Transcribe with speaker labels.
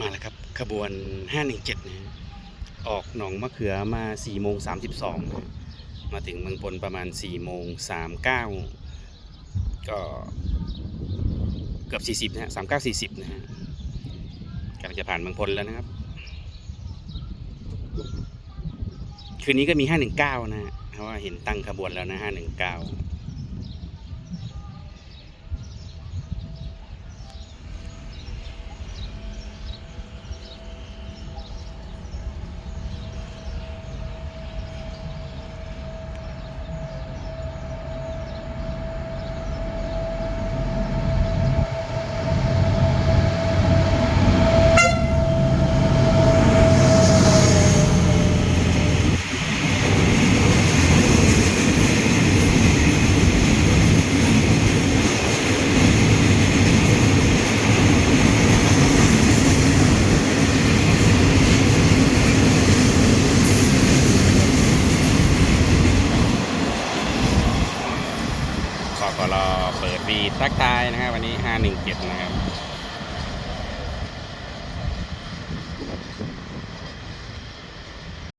Speaker 1: มาแล้วครับขบวน 517นะฮะออกหนองมะเขือมา4โมง32นะมาถึงเมืองพลประมาณ4โมง39 ก็เกือบ 40 นะฮะ39 40 นะฮะกำลังจะผ่านเมืองพลแล้วนะครับ คืนนี้ก็มี 519 นะฮะเพราะว่าเห็นตั้งขบวนแล้วนะ 519 กกรเปิดวีทักทายนะครับวันนี้ 517 นะครับ